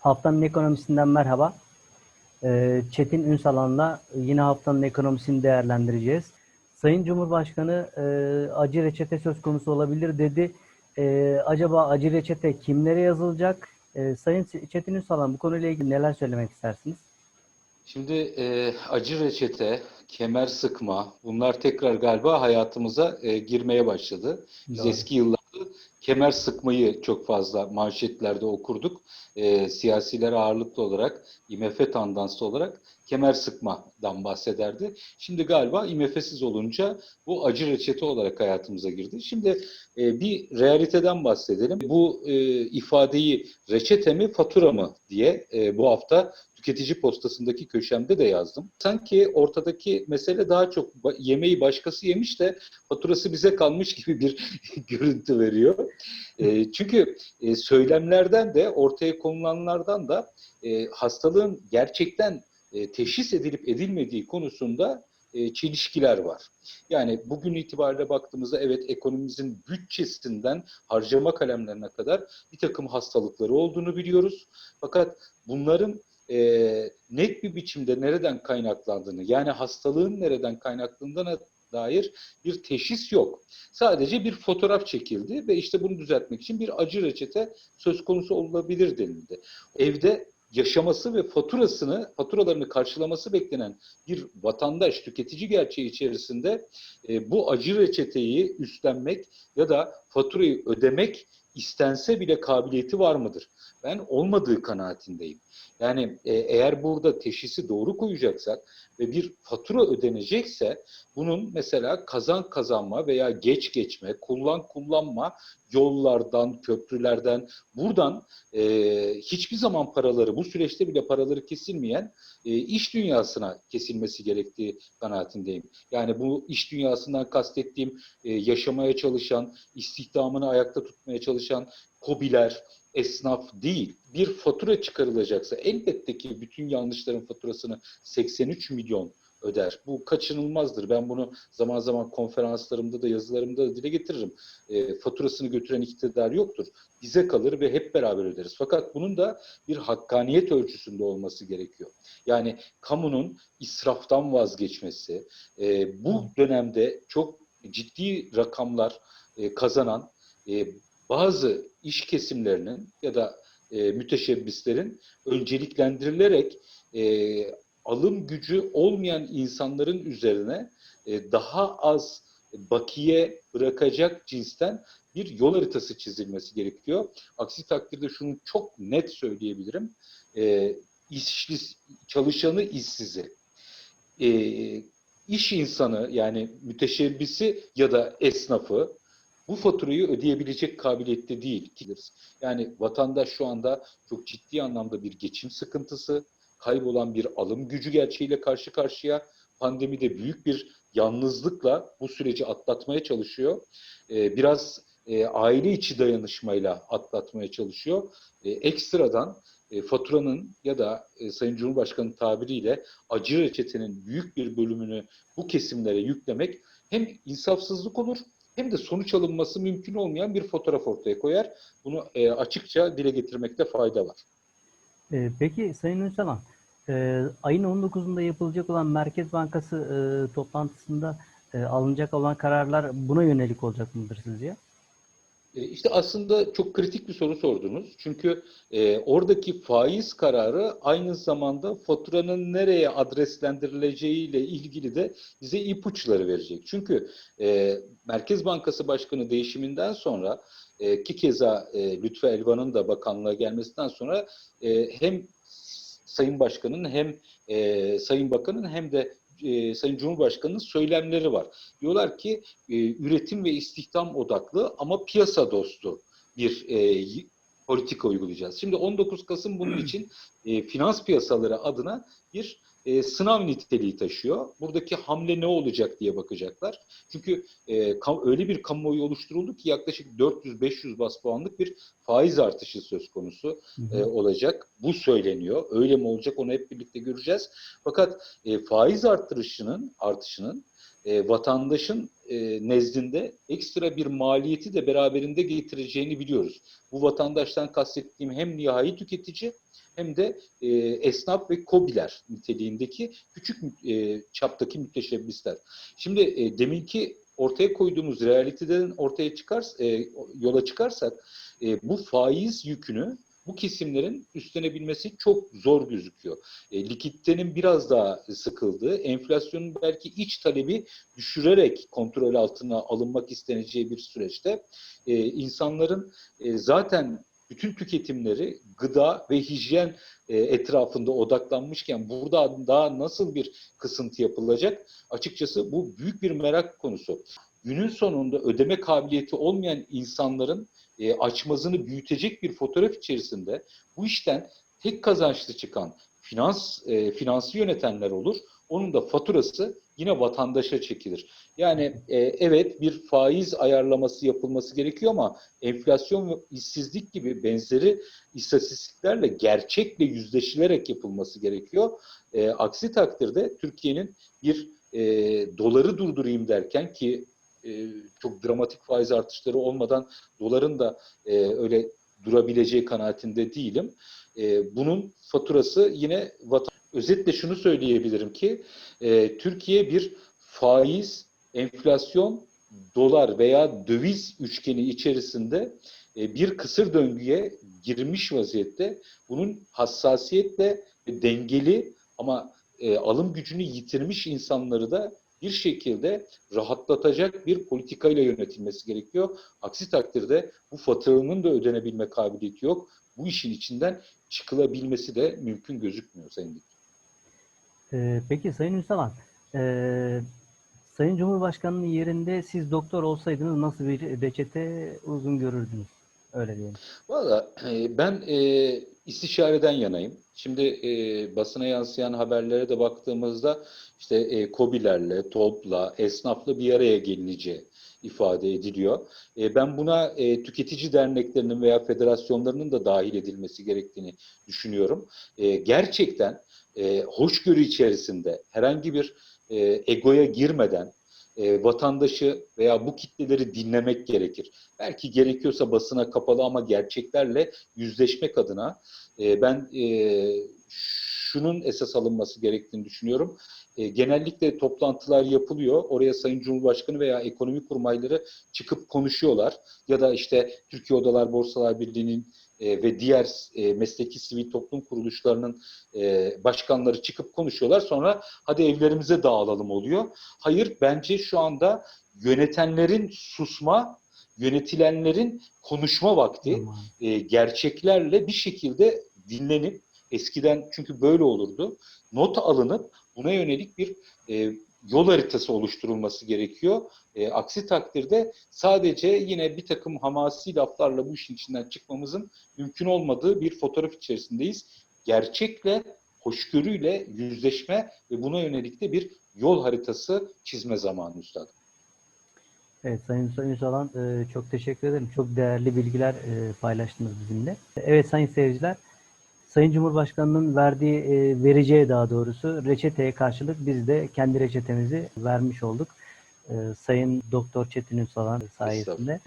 Haftanın ekonomisinden merhaba. Ee, Çetin Ünsalan'la yine haftanın ekonomisini değerlendireceğiz. Sayın Cumhurbaşkanı e, acı reçete söz konusu olabilir dedi. E, acaba acı reçete kimlere yazılacak? E, Sayın Çetin Ünsalan bu konuyla ilgili neler söylemek istersiniz? Şimdi e, acı reçete, kemer sıkma bunlar tekrar galiba hayatımıza e, girmeye başladı. Biz Doğru. eski yıllarda kemer sıkmayı çok fazla manşetlerde okurduk. E, siyasiler ağırlıklı olarak, IMF tandanslı olarak kemer sıkmadan bahsederdi. Şimdi galiba IMF'siz olunca bu acı reçete olarak hayatımıza girdi. Şimdi e, bir realiteden bahsedelim. Bu e, ifadeyi reçete mi fatura mı diye e, bu hafta tüketici postasındaki köşemde de yazdım. Sanki ortadaki mesele daha çok yemeği başkası yemiş de faturası bize kalmış gibi bir görüntü veriyor. E, çünkü e, söylemlerden de ortaya konulanlardan da e, hastalığın gerçekten e, teşhis edilip edilmediği konusunda e, çelişkiler var. Yani bugün itibariyle baktığımızda evet ekonomimizin bütçesinden harcama kalemlerine kadar bir takım hastalıkları olduğunu biliyoruz. Fakat bunların e, net bir biçimde nereden kaynaklandığını yani hastalığın nereden kaynaklandığına dair bir teşhis yok. Sadece bir fotoğraf çekildi ve işte bunu düzeltmek için bir acı reçete söz konusu olabilir denildi. Evde yaşaması ve faturasını, faturalarını karşılaması beklenen bir vatandaş, tüketici gerçeği içerisinde e, bu acı reçeteyi üstlenmek ya da faturayı ödemek istense bile kabiliyeti var mıdır? Ben olmadığı kanaatindeyim. Yani e, eğer burada teşhisi doğru koyacaksak ve bir fatura ödenecekse bunun mesela kazan kazanma veya geç geçme, kullan kullanma yollardan, köprülerden, buradan e, hiçbir zaman paraları, bu süreçte bile paraları kesilmeyen e, iş dünyasına kesilmesi gerektiği kanaatindeyim. Yani bu iş dünyasından kastettiğim e, yaşamaya çalışan, istihdamını ayakta tutmaya çalışan kobiler, esnaf değil. Bir fatura çıkarılacaksa elbette ki bütün yanlışların faturasını 83 milyon öder. Bu kaçınılmazdır. Ben bunu zaman zaman konferanslarımda da yazılarımda da dile getiririm. E, faturasını götüren iktidar yoktur. Bize kalır ve hep beraber öderiz. Fakat bunun da bir hakkaniyet ölçüsünde olması gerekiyor. Yani kamunun israftan vazgeçmesi, e, bu dönemde çok ciddi rakamlar e, kazanan e, bazı iş kesimlerinin ya da e, müteşebbislerin önceliklendirilerek e, alım gücü olmayan insanların üzerine e, daha az bakiye bırakacak cinsten bir yol haritası çizilmesi gerekiyor. Aksi takdirde şunu çok net söyleyebilirim. E, işli, çalışanı işsizi, e, iş insanı yani müteşebbisi ya da esnafı bu faturayı ödeyebilecek kabiliyette değil. Yani vatandaş şu anda çok ciddi anlamda bir geçim sıkıntısı, kaybolan bir alım gücü gerçeğiyle karşı karşıya. Pandemide büyük bir yalnızlıkla bu süreci atlatmaya çalışıyor. Ee, biraz e, aile içi dayanışmayla atlatmaya çalışıyor. E, ekstradan e, faturanın ya da e, Sayın Cumhurbaşkanı tabiriyle acı reçetenin büyük bir bölümünü bu kesimlere yüklemek hem insafsızlık olur hem de sonuç alınması mümkün olmayan bir fotoğraf ortaya koyar. Bunu e, açıkça dile getirmekte fayda var. Ee, peki Sayın Ünsalan, e, ayın 19'unda yapılacak olan Merkez Bankası e, toplantısında e, alınacak olan kararlar buna yönelik olacak mıdır sizce? E, İşte aslında çok kritik bir soru sordunuz. Çünkü e, oradaki faiz kararı aynı zamanda faturanın nereye adreslendirileceği ile ilgili de bize ipuçları verecek. Çünkü e, Merkez Bankası Başkanı değişiminden sonra e, ki keza e, Lütfü Elvan'ın da bakanlığa gelmesinden sonra e, hem Sayın Başkan'ın hem e, Sayın Bakan'ın hem de e, Sayın Cumhurbaşkanı'nın söylemleri var. Diyorlar ki e, üretim ve istihdam odaklı ama piyasa dostu bir e, politika uygulayacağız. Şimdi 19 Kasım bunun için e, finans piyasaları adına bir e, sınav niteliği taşıyor. Buradaki hamle ne olacak diye bakacaklar. Çünkü e, kam- öyle bir kamuoyu oluşturuldu ki yaklaşık 400-500 bas puanlık bir faiz artışı söz konusu e, olacak. Bu söyleniyor. Öyle mi olacak onu hep birlikte göreceğiz. Fakat e, faiz artırışının artışının e, vatandaşın e, nezdinde ekstra bir maliyeti de beraberinde getireceğini biliyoruz. Bu vatandaştan kastettiğim hem nihai tüketici hem de e, esnaf ve kobiler niteliğindeki küçük e, çaptaki müteşebbisler. Şimdi e, deminki ortaya koyduğumuz realiteden ortaya çıkar e, yola çıkarsak e, bu faiz yükünü bu kesimlerin üstlenebilmesi çok zor gözüküyor. E, likiditenin biraz daha sıkıldığı, enflasyonun belki iç talebi düşürerek kontrol altına alınmak isteneceği bir süreçte e, insanların e, zaten bütün tüketimleri gıda ve hijyen e, etrafında odaklanmışken burada daha nasıl bir kısıntı yapılacak? Açıkçası bu büyük bir merak konusu. Günün sonunda ödeme kabiliyeti olmayan insanların e, açmazını büyütecek bir fotoğraf içerisinde bu işten tek kazançlı çıkan finans e, finansı yönetenler olur. Onun da faturası yine vatandaşa çekilir. Yani e, evet bir faiz ayarlaması yapılması gerekiyor ama enflasyon ve işsizlik gibi benzeri istatistiklerle gerçekle yüzleşilerek yapılması gerekiyor. E, aksi takdirde Türkiye'nin bir e, doları durdurayım derken ki e, çok dramatik faiz artışları olmadan doların da e, öyle durabileceği kanaatinde değilim. E, bunun faturası yine vatan Özetle şunu söyleyebilirim ki e, Türkiye bir faiz, enflasyon, dolar veya döviz üçgeni içerisinde e, bir kısır döngüye girmiş vaziyette. Bunun hassasiyetle dengeli ama e, alım gücünü yitirmiş insanları da bir şekilde rahatlatacak bir politikayla yönetilmesi gerekiyor. Aksi takdirde bu faturanın da ödenebilme kabiliyeti yok. Bu işin içinden çıkılabilmesi de mümkün gözükmüyor Sayın Dik. Ee, peki Sayın Ünsal, ee, Sayın Cumhurbaşkanı'nın yerinde siz doktor olsaydınız nasıl bir reçete uzun görürdünüz? Öyle diyelim. Valla e, ben e, istişareden yanayım. Şimdi e, basına yansıyan haberlere de baktığımızda işte e, KOBİ'lerle, TOB'la, esnafla bir araya gelineceği ifade ediliyor. E, ben buna e, tüketici derneklerinin veya federasyonlarının da dahil edilmesi gerektiğini düşünüyorum. E, gerçekten e, hoşgörü içerisinde herhangi bir e, egoya girmeden e, vatandaşı veya bu kitleleri dinlemek gerekir. Belki gerekiyorsa basına kapalı ama gerçeklerle yüzleşmek adına e, ben e, şunun esas alınması gerektiğini düşünüyorum. E, genellikle toplantılar yapılıyor. Oraya Sayın Cumhurbaşkanı veya ekonomi kurmayları çıkıp konuşuyorlar. Ya da işte Türkiye Odalar Borsalar Birliği'nin e, ve diğer e, mesleki sivil toplum kuruluşlarının e, başkanları çıkıp konuşuyorlar. Sonra hadi evlerimize dağılalım oluyor. Hayır bence şu anda yönetenlerin susma, yönetilenlerin konuşma vakti. Tamam. E, gerçeklerle bir şekilde dinlenip eskiden çünkü böyle olurdu. Not alınıp buna yönelik bir e, yol haritası oluşturulması gerekiyor. E, aksi takdirde sadece yine bir takım hamasi laflarla bu işin içinden çıkmamızın mümkün olmadığı bir fotoğraf içerisindeyiz. Gerçekle, hoşgörüyle yüzleşme ve buna yönelik de bir yol haritası çizme zamanı üstad. Evet Sayın Ünsalan e, çok teşekkür ederim. Çok değerli bilgiler e, paylaştınız bizimle. Evet sayın seyirciler, Sayın Cumhurbaşkanı'nın verdiği, e, vereceği daha doğrusu reçeteye karşılık biz de kendi reçetemizi vermiş olduk. E, Sayın Doktor Çetin Ünsalan sayesinde.